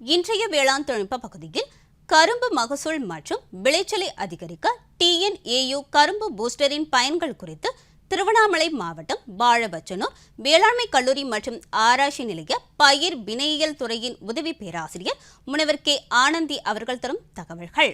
இன்றைய வேளாண் தொழில்நுட்ப பகுதியில் கரும்பு மகசூல் மற்றும் விளைச்சலை அதிகரிக்க டிஎன்ஏயு கரும்பு பூஸ்டரின் பயன்கள் குறித்து திருவண்ணாமலை மாவட்டம் பாழபச்சனூர் வேளாண்மை கல்லூரி மற்றும் ஆராய்ச்சி நிலைய பயிர் வினையியல் துறையின் உதவி பேராசிரியர் முனைவர் கே. ஆனந்தி அவர்கள் தரும் தகவல்கள்.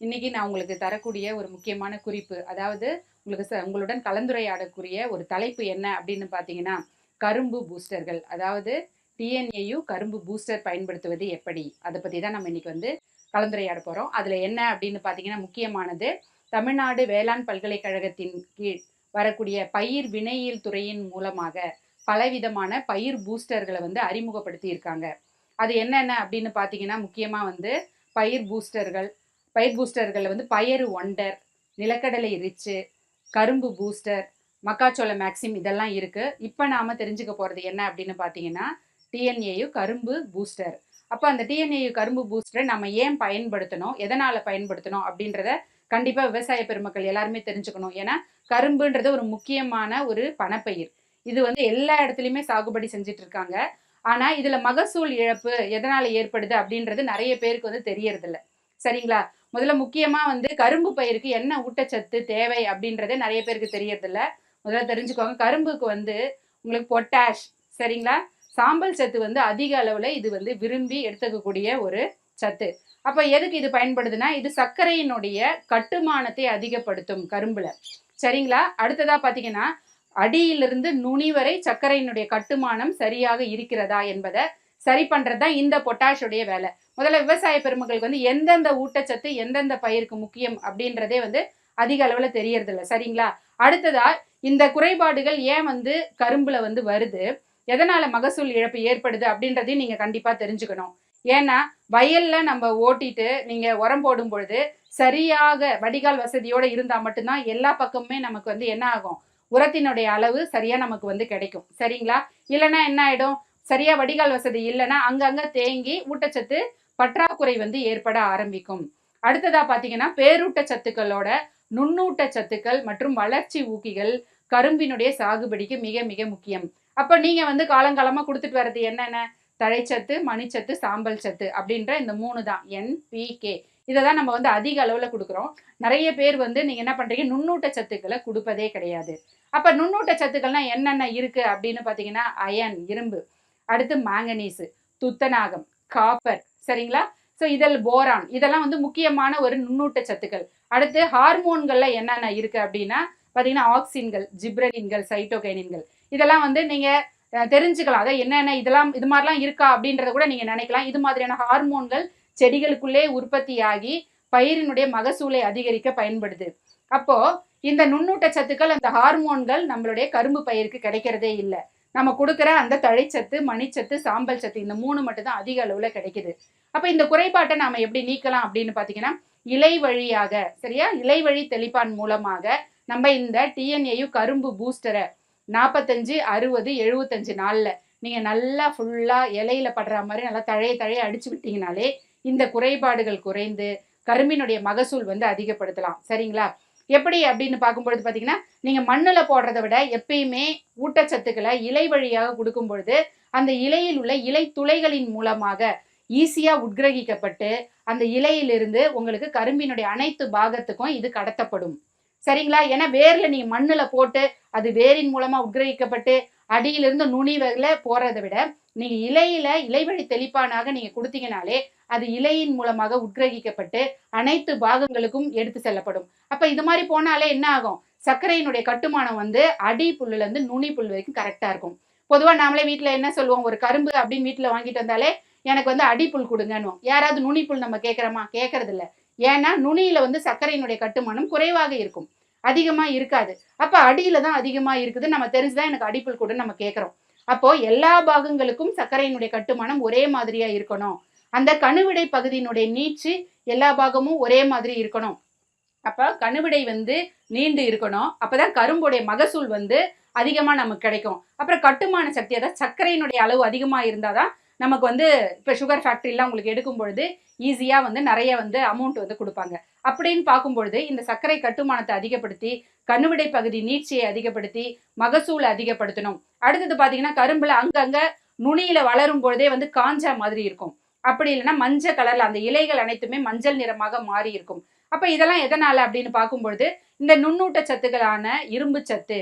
இன்னைக்கு நான் உங்களுக்கு தரக்கூடிய ஒரு முக்கியமான குறிப்பு அதாவது உங்களுக்கு ச- உங்களுடன் கலந்துரையாடக்கூடிய ஒரு தலைப்பு என்ன அப்படின்னு பார்த்தீங்கன்னா கரும்பு பூஸ்டர்கள். அதாவது டிஎன்ஏயு கரும்பு பூஸ்டர் பயன்படுத்துவது எப்படி? அதை பற்றி தான் நம்ம இன்னைக்கு வந்து கலந்துரையாட போகிறோம் அதில் என்ன அப்படின்னு பார்த்தீங்கன்னா முக்கியமானது தமிழ்நாடு வேளாண் பல்கலைக்கழகத்தின் கீழ் வரக்கூடிய பயிர் வினையியல் துறையின் மூலமாக பலவிதமான பயிர் பூஸ்டர்களை வந்து அறிமுகப்படுத்தி இருக்காங்க அது என்னென்ன அப்படின்னு பார்த்தீங்கன்னா முக்கியமாக வந்து பயிர் பூஸ்டர்கள் பயிர் பூஸ்டர்கள் வந்து பயறு ஒண்டர் நிலக்கடலை ரிச்சு கரும்பு பூஸ்டர் மக்காச்சோள மேக்சிம் இதெல்லாம் இருக்குது இப்போ நாம தெரிஞ்சுக்க போகிறது என்ன அப்படின்னு பார்த்தீங்கன்னா டிஎன்ஏயு கரும்பு பூஸ்டர். அப்போ அந்த டிஎன்ஏயு கரும்பு பூஸ்டரை நம்ம ஏன் பயன்படுத்தணும்? எதனால் பயன்படுத்தணும் அப்படின்றத கண்டிப்பாக விவசாய பெருமக்கள் எல்லாருமே தெரிஞ்சுக்கணும். ஏன்னா கரும்புன்றது ஒரு முக்கியமான ஒரு பணப்பயிர். இது வந்து எல்லா இடத்துலையுமே சாகுபடி செஞ்சுட்டு இருக்காங்க. ஆனால் இதில் மகசூல் இழப்பு எதனால் ஏற்படுது அப்படின்றது நிறைய பேருக்கு வந்து தெரியறதில்ல. சரிங்களா? முதல்ல முக்கியமா வந்து கரும்பு பயிருக்கு என்ன ஊட்டச்சத்து தேவை அப்படின்றதே நிறைய பேருக்கு தெரியறதில்ல. முதல்ல தெரிஞ்சுக்கோங்க. கரும்புக்கு வந்து உங்களுக்கு பொட்டாஷ் சரிங்களா? சாம்பல் சத்து வந்து அதிக அளவுல இது வந்து விரும்பி எடுத்துக்கக்கூடிய ஒரு சத்து. அப்ப எதுக்கு இது பயன்படுதுன்னா இது சர்க்கரையினுடைய கட்டுமானத்தை அதிகப்படுத்தும் கரும்புல. சரிங்களா? அடுத்ததா பாத்தீங்கன்னா அடியிலிருந்து நுனி வரை சர்க்கரையினுடைய கட்டுமானம் சரியாக இருக்கிறதா என்பதை சரி பண்ணுறது தான் இந்த பொட்டாஷுடைய வேலை. முதல்ல விவசாய பெருமக்களுக்கு வந்து எந்தெந்த ஊட்டச்சத்து எந்தெந்த பயிருக்கு முக்கியம் அப்படின்றதே வந்து அதிக அளவில் தெரியறதில்ல. சரிங்களா? அடுத்ததா இந்த குறைபாடுகள் ஏன் வந்து கரும்புல வந்து வருது? எதனால மகசூல் இழப்பு ஏற்படுது அப்படின்றதையும் நீங்க கண்டிப்பா தெரிஞ்சுக்கணும். ஏன்னா வயல்ல நம்ம ஓட்டிட்டு நீங்க உரம் போடும் பொழுது சரியாக வடிகால் வசதியோட இருந்தா மட்டும்தான் எல்லா பக்கமுமே நமக்கு வந்து என்ன ஆகும்? உரத்தினுடைய அளவு சரியா நமக்கு வந்து கிடைக்கும். சரிங்களா? இல்லைன்னா என்ன ஆயிடும்? சரியா வடிகால் வசதி இல்லைன்னா அங்கங்க தேங்கி ஊட்டச்சத்து பற்றாக்குறை வந்து ஏற்பட ஆரம்பிக்கும். அடுத்ததா பாத்தீங்கன்னா பேரூட்டச்சத்துக்களோட நுண்ணூட்ட சத்துக்கள் மற்றும் வளர்ச்சி ஊக்கிகள் கரும்பினுடைய சாகுபடிக்கு மிக மிக முக்கியம். அப்ப நீங்க வந்து காலங்காலமா கொடுத்துட்டு வர்றது என்னென்ன? தழைச்சத்து மணிச்சத்து சாம்பல் சத்து அப்படின்ற இந்த மூணு தான். என் பி கே இதை தான் நம்ம வந்து அதிக அளவில் கொடுக்குறோம். நிறைய பேர் வந்து நீங்க என்ன பண்றீங்க? நுண்ணூட்ட சத்துக்களை கொடுப்பதே கிடையாது. அப்ப நுண்ணூட்ட சத்துக்கள்னா என்னென்ன இருக்கு அப்படின்னு பார்த்தீங்கன்னா அயன் இரும்பு. அடுத்து மேங்கனீஸ் துத்தநாகம் காப்பர் சரிங்களா? ஸோ இதில் போரான் இதெல்லாம் வந்து முக்கியமான ஒரு நுண்ணூட்ட சத்துக்கள். அடுத்து ஹார்மோன்கள்ல என்னென்ன இருக்கு அப்படின்னா பார்த்தீங்கன்னா ஆக்சின்கள் ஜிப்ரலின்கள் சைட்டோகைனின்கள் இதெல்லாம் வந்து நீங்கள் தெரிஞ்சுக்கலாம். அதாவது என்னென்ன இதெல்லாம் இது மாதிரிலாம் இருக்கா அப்படின்றத கூட நீங்கள் நினைக்கலாம். இது மாதிரியான ஹார்மோன்கள் செடிகளுக்குள்ளே உற்பத்தியாகி பயிரினுடைய மகசூலை அதிகரிக்க பயன்படுது. அப்போ இந்த நுண்ணூட்ட சத்துக்கள் அந்த ஹார்மோன்கள் நம்மளுடைய கரும்பு பயிருக்கு கிடைக்கிறதே இல்லை. நம்ம கொடுக்குற அந்த தழைச்சத்து மணிச்சத்து சாம்பல் சத்து இந்த மூணு மட்டும் தான் அதிக அளவுல கிடைக்குது. அப்ப இந்த குறைபாட்டை நாம எப்படி நீக்கலாம் அப்படின்னு பாத்தீங்கன்னா இலை வழியாக சரியா? இலை வழி தெளிப்பான் மூலமாக நம்ம இந்த டிஎன்ஏயு கரும்பு பூஸ்டரை நாற்பத்தஞ்சு அறுபது எழுபத்தஞ்சு நாள்ல நீங்க நல்லா ஃபுல்லா இலையில படுற மாதிரி நல்லா தழைய தழைய அடிச்சு விட்டீங்கனாலே இந்த குறைபாடுகள் குறைந்து கரும்பினுடைய மகசூல் வந்து அதிகப்படுத்தலாம். சரிங்களா? எப்படி அப்படின்னு பார்க்கும்பொழுது பார்த்தீங்கன்னா நீங்கள் மண்ணில் போடுறதை விட எப்பயுமே ஊட்டச்சத்துக்களை இலை வழியாக கொடுக்கும் பொழுது அந்த இலையில் உள்ள இலை துளைகளின் மூலமாக ஈஸியாக உட்கிரகிக்கப்பட்டு அந்த இலையிலிருந்து உங்களுக்கு கரும்பினுடைய அனைத்து பாகத்துக்கும் இது கடத்தப்படும். சரிங்களா? ஏன்னா வேர்ல நீங்க மண்ணுல போட்டு அது வேரின் மூலமா உட்கிரகிக்கப்பட்டு அடியிலிருந்து நுனி வகையில் போகிறத விட நீங்க இலையில இலைவழி தெளிப்பானாக நீங்க கொடுத்தீங்கனாலே அது இலையின் மூலமாக உட்கிரகிக்கப்பட்டு அனைத்து பாகங்களுக்கும் எடுத்து செல்லப்படும். அப்ப இது மாதிரி போனாலே என்ன ஆகும்? சர்க்கரையினுடைய கட்டுமானம் வந்து அடி புல்லுல இருந்து நுனி புல் வரைக்கும் கரெக்டா இருக்கும். பொதுவா நாமளே வீட்டுல என்ன சொல்லுவோம்? ஒரு கரும்பு அப்படின்னு வீட்டுல வாங்கிட்டு வந்தாலே எனக்கு வந்து அடிப்புல் கொடுங்கன்னு யாராவது நுனிப்புல் நம்ம கேட்கறோமா கேட்கறது இல்ல ஏன்னா நுனியில வந்து சர்க்கரையினுடைய கட்டுமானம் குறைவாக இருக்கும். அதிகமா இருக்காது. அப்ப அடியில தான் அதிகமா இருக்குது. நம்ம தெரிஞ்சுதான் எனக்கு அடிப்புல் கூட நம்ம கேட்கறோம் அப்போ எல்லா பாகங்களுக்கும் சர்க்கரையினுடைய கட்டுமானம் ஒரே மாதிரியா இருக்கணும். அந்த கணுவிடை பகுதியினுடைய நீட்சி எல்லா பாகமும் ஒரே மாதிரி இருக்கணும். அப்போ கணுவிடை வந்து நீண்டு இருக்கணும். அப்போதான் கரும்புடைய மகசூல் வந்து அதிகமாக நமக்கு கிடைக்கும். அப்புறம் கட்டுமான சக்தி அதாவது சர்க்கரையினுடைய அளவு அதிகமாக இருந்தால் தான் நமக்கு வந்து இப்போ சுகர் ஃபேக்ட்ரிலாம் உங்களுக்கு எடுக்கும் பொழுது ஈஸியாக வந்து நிறைய வந்து அமௌண்ட் வந்து கொடுப்பாங்க. அப்படின்னு பார்க்கும்பொழுது இந்த சர்க்கரை கட்டுமானத்தை அதிகப்படுத்தி கண்ணுவிடை பகுதி நீட்சியை அதிகப்படுத்தி மகசூலை அதிகப்படுத்தணும். அடுத்தது பார்த்தீங்கன்னா கரும்புல அங்கங்க நுனியில வளரும் பொழுதே வந்து காஞ்சா மாதிரி இருக்கும். அப்படி இல்லைன்னா மஞ்சள் கலர்ல அந்த இலைகள் அனைத்துமே மஞ்சள் நிறமாக மாறி இருக்கும். அப்ப இதெல்லாம் எதனால அப்படின்னு பார்க்கும்பொழுது இந்த நுண்ணூட்ட சத்துக்களான இரும்பு சத்து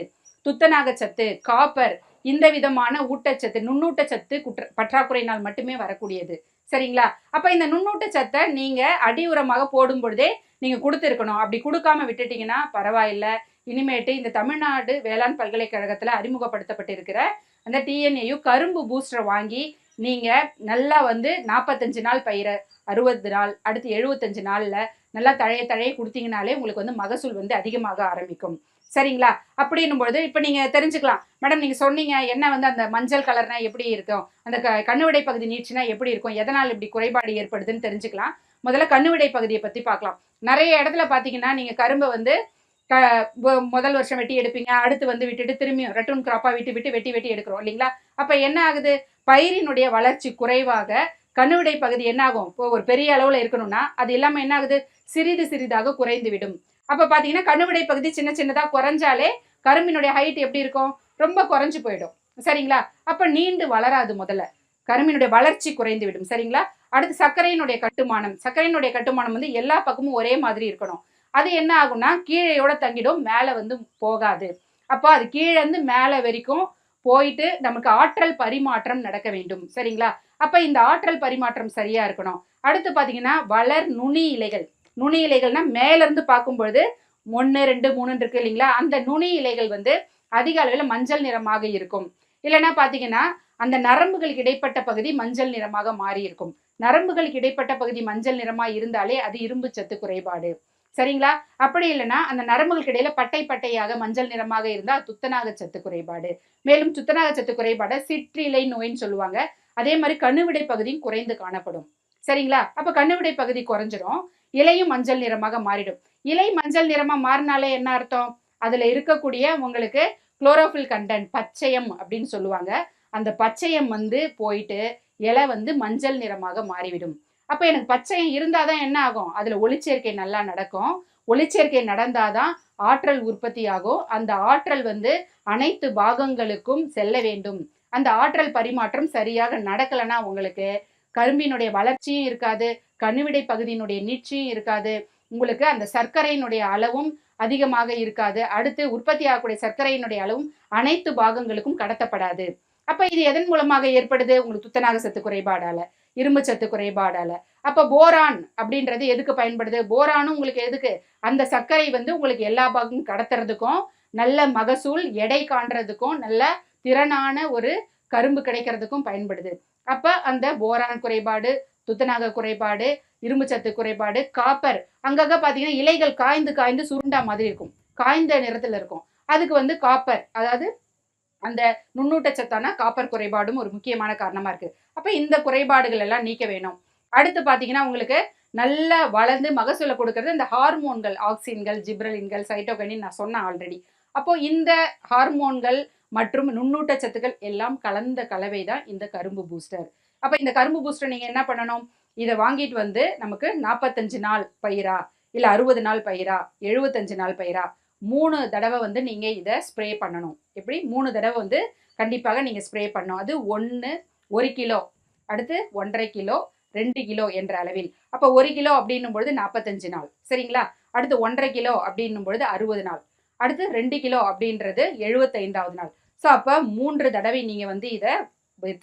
துத்தநாக சத்து காப்பர் இந்த விதமான ஊட்டச்சத்து நுண்ணூட்டச்சத்து குற்ற பற்றாக்குறையினால் மட்டுமே வரக்கூடியது. சரிங்களா? அப்போ இந்த நுண்ணூட்டச்சத்தை நீங்கள் அடி உரமாக போடும் பொழுதே நீங்கள் கொடுத்துருக்கணும். அப்படி கொடுக்காம விட்டுட்டீங்கன்னா பரவாயில்ல. இனிமேட்டு இந்த தமிழ்நாடு வேளாண் பல்கலைக்கழகத்தில் அறிமுகப்படுத்தப்பட்டிருக்கிற அந்த டிஎன்ஏயு கரும்பு பூஸ்டர் வாங்கி நீங்கள் நல்லா வந்து நாற்பத்தஞ்சு நாள் பயிரை அறுபது நாள் அடுத்து எழுபத்தஞ்சு நாளில் நல்லா தழைய தழைய கொடுத்தீங்கனாலே உங்களுக்கு வந்து மகசூல் வந்து அதிகமாக ஆரம்பிக்கும். சரிங்களா? அப்படின்னும் பொழுது இப்போ நீங்கள் தெரிஞ்சுக்கலாம். மேடம் நீங்கள் சொன்னீங்க என்ன வந்து அந்த மஞ்சள் கலர்னா எப்படி இருக்கும்? அந்த க கண்ணுவிடை பகுதி நீட்சினா எப்படி இருக்கும்? எதனால் இப்படி குறைபாடு ஏற்படுதுன்னு தெரிஞ்சுக்கலாம். முதல்ல கண்ணுவிடை பகுதியை பற்றி பார்க்கலாம். நிறைய இடத்துல பார்த்தீங்கன்னா நீங்கள் கரும்பை வந்து க முதல் வருஷம் வெட்டி எடுப்பீங்க. அடுத்து வந்து விட்டுட்டு திரும்பியும் ரெட்டூன் கிராப்பாக விட்டு விட்டு வெட்டி வெட்டி எடுக்கிறோம் இல்லைங்களா? அப்போ என்ன ஆகுது? பயிரினுடைய வளர்ச்சி குறைவாக கண்ணுவிடை பகுதி என்ன ஆகும்? இப்போ ஒரு பெரிய அளவில் இருக்கணும்னா அது இல்லாமல் என்ன ஆகுது? சிறிது சிறிதாக குறைந்து விடும். அப்ப பாத்தீங்கன்னா கண்ணுவிடை பகுதி சின்ன சின்னதா குறைஞ்சாலே கரும்பினுடைய ஹைட் எப்படி இருக்கும்? ரொம்ப குறைஞ்சு போயிடும். சரிங்களா? அப்ப நீண்டு வளராது முதல்ல. கரும்பினுடைய வளர்ச்சி குறைந்து விடும் சரிங்களா? அடுத்து சர்க்கரையினுடைய கட்டுமானம். சர்க்கரையினுடைய கட்டுமானம் வந்து எல்லா பக்கமும் ஒரே மாதிரி இருக்கணும். அது என்ன ஆகும்னா கீழேயோட தங்கிடும் மேலே வந்து போகாது. அப்போ அது கீழேருந்து மேலே வரைக்கும் போயிட்டு நமக்கு ஆற்றல் பரிமாற்றம் நடக்க வேண்டும். சரிங்களா? அப்போ இந்த ஆற்றல் பரிமாற்றம் சரியா இருக்கணும். அடுத்து பார்த்தீங்கன்னா வளர் நுனி இலைகள். நுனி இலைகள்னா மேல இருந்து பார்க்கும்பொழுது ஒன்று ரெண்டு மூணுன்னு இருக்கு இல்லைங்களா? அந்த நுனி இலைகள் வந்து அதிக அளவில் மஞ்சள் நிறமாக இருக்கும். இல்லைன்னா பார்த்தீங்கன்னா அந்த நரம்புகளுக்கு இடைப்பட்ட பகுதி மஞ்சள் நிறமாக மாறி இருக்கும். நரம்புகளுக்கு இடைப்பட்ட பகுதி மஞ்சள் நிறமா இருந்தாலே அது இரும்பு சத்து குறைபாடு. சரிங்களா? அப்படி இல்லைன்னா அந்த நரம்புகளுக்கு இடையில பட்டை பட்டையாக மஞ்சள் நிறமாக இருந்தால் துத்தநாக சத்து குறைபாடு. மேலும் துத்தநாக சத்து குறைபாடு சிற்றிலை நோயின்னு சொல்லுவாங்க. அதே மாதிரி கண்ணுவிடை பகுதியும் குறைந்து காணப்படும். சரிங்களா? அப்ப கண்ணுவிடை பகுதி குறைஞ்சிரும். இலையும் மஞ்சள் நிறமாக மாறிடும். இலை மஞ்சள் நிறமா மாறினாலே என்ன அர்த்தம்? அதுல இருக்கக்கூடிய உங்களுக்கு குளோரோஃபில் கண்டென்ட் பச்சையம் அப்படின்னு சொல்லுவாங்க. அந்த பச்சையம் வந்து போயிட்டு இலை வந்து மஞ்சள் நிறமாக மாறிவிடும். அப்போ எனக்கு பச்சையம் இருந்தாதான் என்ன ஆகும்? அதுல ஒளிச்சேர்க்கை நல்லா நடக்கும். ஒளிச்சேர்க்கை நடந்தாதான் ஆற்றல் உற்பத்தி ஆகும் அந்த ஆற்றல் வந்து அனைத்து பாகங்களுக்கும் செல்ல வேண்டும். அந்த ஆற்றல் பரிமாற்றம் சரியாக நடக்கலைன்னா உங்களுக்கு கரும்பினுடைய வளர்ச்சியும் இருக்காது கண்ணுவிடை பகுதியினுடைய நீட்சியும் இருக்காது. உங்களுக்கு அந்த சர்க்கரையினுடைய அளவும் அதிகமாக இருக்காது. அடுத்து உற்பத்தி ஆகக்கூடிய சர்க்கரையினுடைய அளவும் அனைத்து பாகங்களுக்கும் கடத்தப்படாது. அப்ப இது எதன் மூலமாக ஏற்படுது? உங்களுக்கு துத்தநாக சத்து குறைபாடால இரும்பு சத்து குறைபாடால. அப்ப போரான் அப்படின்றது எதுக்கு பயன்படுது? போரானும் உங்களுக்கு எதுக்கு? அந்த சர்க்கரை வந்து உங்களுக்கு எல்லா பாகமும் கடத்துறதுக்கும் நல்ல மகசூல் எடை காண்றதுக்கும் நல்ல திறனான ஒரு கரும்பு கிடைக்கிறதுக்கும் பயன்படுது. அப்ப அந்த போரான் குறைபாடு துத்தநாக குறைபாடு இரும்பு சத்து குறைபாடு காப்பர் அங்கங்க பாத்தீங்கன்னா இலைகள் காய்ந்து காய்ந்து சுருண்டா மாதிரி இருக்கும். காய்ந்த நிறத்துல இருக்கும். அதுக்கு வந்து காப்பர் அதாவது அந்த நுண்ணூட்டச்சத்தான காப்பர் குறைபாடும் ஒரு முக்கியமான காரணமா இருக்கு. அப்ப இந்த குறைபாடுகள் எல்லாம் நீக்க வேணும். அடுத்து பாத்தீங்கன்னா உங்களுக்கு நல்லா வளர்ந்து மகசூலை கொடுக்கறது இந்த ஹார்மோன்கள் ஆக்சின்கள் ஜிப்ரலின்கள் சைட்டோகனின் நான் சொன்னேன் ஆல்ரெடி அப்போ இந்த ஹார்மோன்கள் மற்றும் நுண்ணூட்டச்சத்துக்கள் எல்லாம் கலந்த கலவை தான் இந்த கரும்பு பூஸ்டர் அப்போ இந்த கரும்பு பூஸ்டர் நீங்கள் என்ன பண்ணணும்? இதை வாங்கிட்டு வந்து நமக்கு நாற்பத்தஞ்சு நாள் பயிரா? இல்லை அறுபது நாள் பயிரா? எழுபத்தஞ்சு நாள் பயிரா? மூணு தடவை வந்து நீங்கள் இதை ஸ்ப்ரே பண்ணணும். எப்படி? மூணு தடவை வந்து கண்டிப்பாக நீங்கள் ஸ்ப்ரே பண்ணணும். அது ஒன்று ஒரு கிலோ. அடுத்து ஒன்றரை கிலோ ரெண்டு கிலோ என்ற அளவில். அப்போ ஒரு கிலோ அப்படின்னும் பொழுது நாற்பத்தஞ்சு நாள். சரிங்களா? அடுத்து ஒன்றரை கிலோ அப்படின்னும் பொழுது அறுபது நாள். அடுத்து ரெண்டு கிலோ அப்படின்றது எழுபத்தைந்தாவது நாள். ஸோ அப்போ மூன்று தடவை நீங்கள் வந்து இதை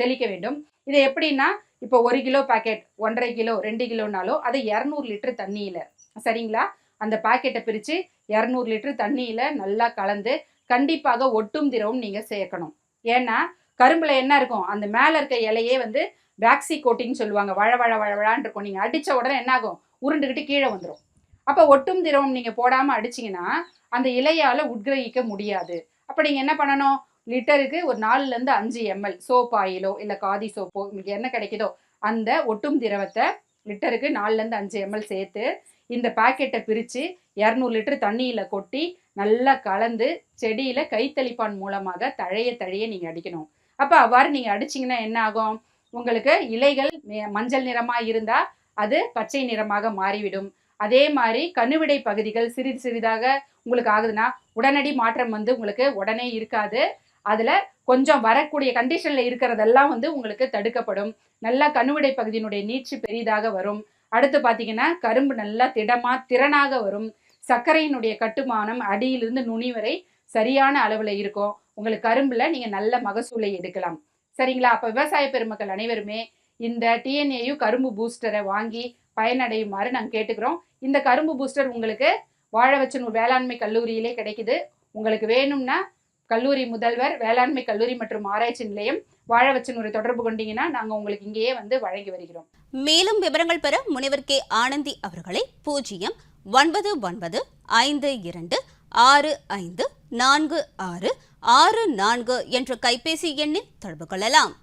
தெளிக்க வேண்டும். இது எப்படின்னா இப்போ ஒரு கிலோ பாக்கெட் ஒன்றரை கிலோ ரெண்டு கிலோனாலும் அதை இரநூறு லிட்டர் தண்ணியில் சரிங்களா? அந்த பாக்கெட்டை பிரித்து இரநூறு லிட்டர் தண்ணியில் நல்லா கலந்து கண்டிப்பாக ஒட்டும் திரவும் நீங்கள் சேர்க்கணும். ஏன்னா கரும்பில் என்ன இருக்கும்? அந்த மேலே இருக்க இலையே வந்து வேக்சி கோட்டிங் சொல்லுவாங்க. வழ வழ வழ வழான் இருக்கும். நீங்கள் அடித்த உடனே என்ன ஆகும்? உருண்டுக்கிட்டு கீழே வந்துடும் அப்போ ஒட்டும் திரவம் நீங்கள் போடாமல் அடிச்சிங்கன்னா அந்த இலையால் உட்கிரகிக்க முடியாது. அப்போ நீங்கள் என்ன பண்ணணும்? லிட்டருக்கு ஒரு நாலுலேருந்து அஞ்சு எம்எல் சோப் ஆயிலோ இல்லை காதி சோப்போ உங்களுக்கு என்ன கிடைக்குதோ அந்த ஒட்டும் திரவத்தை லிட்டருக்கு நாலுலேருந்து அஞ்சு எம்எல் சேர்த்து இந்த பாக்கெட்டை பிரித்து இரநூறு லிட்டர் தண்ணியில் கொட்டி நல்லா கலந்து செடியில் கைத்தளிப்பான் மூலமாக தழைய தழைய நீங்கள் அடிக்கணும். அப்போ அவ்வாறு நீங்கள் அடிச்சிங்கன்னா என்ன ஆகும்? உங்களுக்கு இலைகள் மே- மஞ்சள் நிறமாக இருந்தால் அது பச்சை நிறமாக மாறிவிடும். அதே மாதிரி கணுவிடை பகுதிகள் சிறிது சிறிதாக உங்களுக்கு ஆகுதுன்னா உடனடி மாற்றம் வந்து உங்களுக்கு உடனே இருக்காது. அதில் கொஞ்சம் வரக்கூடிய கண்டிஷன்ல இருக்கிறதெல்லாம் வந்து உங்களுக்கு தடுக்கப்படும். நல்லா கணுவிடை பகுதியினுடைய நீட்சி பெரிதாக வரும். அடுத்து பார்த்தீங்கன்னா கரும்பு நல்லா திடமா திறனாக வரும். சர்க்கரையினுடைய கட்டுமானம் அடியிலிருந்து நுனி வரை சரியான அளவுல இருக்கும். உங்களுக்கு கரும்புல நீங்க நல்ல மகசூலை எடுக்கலாம். சரிங்களா? அப்போ விவசாய பெருமக்கள் அனைவருமே இந்த டிஎன்ஏயு கரும்பு பூஸ்டரை வாங்கி பயனடையுமாறு நாங்கள் கேட்டுக்கிறோம். இந்த கரும்பு பூஸ்டர் உங்களுக்கு வாழவச்சனூர் வேளாண்மை கல்லூரியிலே கிடைக்குது. உங்களுக்கு வேணும்னா கல்லூரி முதல்வர் வேளாண்மை கல்லூரி மற்றும் ஆராய்ச்சி நிலையம் வாழவச்சனூரை தொடர்பு கொண்டீங்கன்னா நாங்கள் உங்களுக்கு இங்கேயே வந்து வழங்கி வருகிறோம். மேலும் விவரங்கள் பெற முனைவர் கே ஆனந்தி அவர்களை பூஜ்ஜியம் ஒன்பது ஒன்பது ஐந்து இரண்டு ஆறு ஐந்து நான்கு ஆறு ஆறு நான்கு என்ற கைபேசி எண்ணில் தொடர்பு கொள்ளலாம்.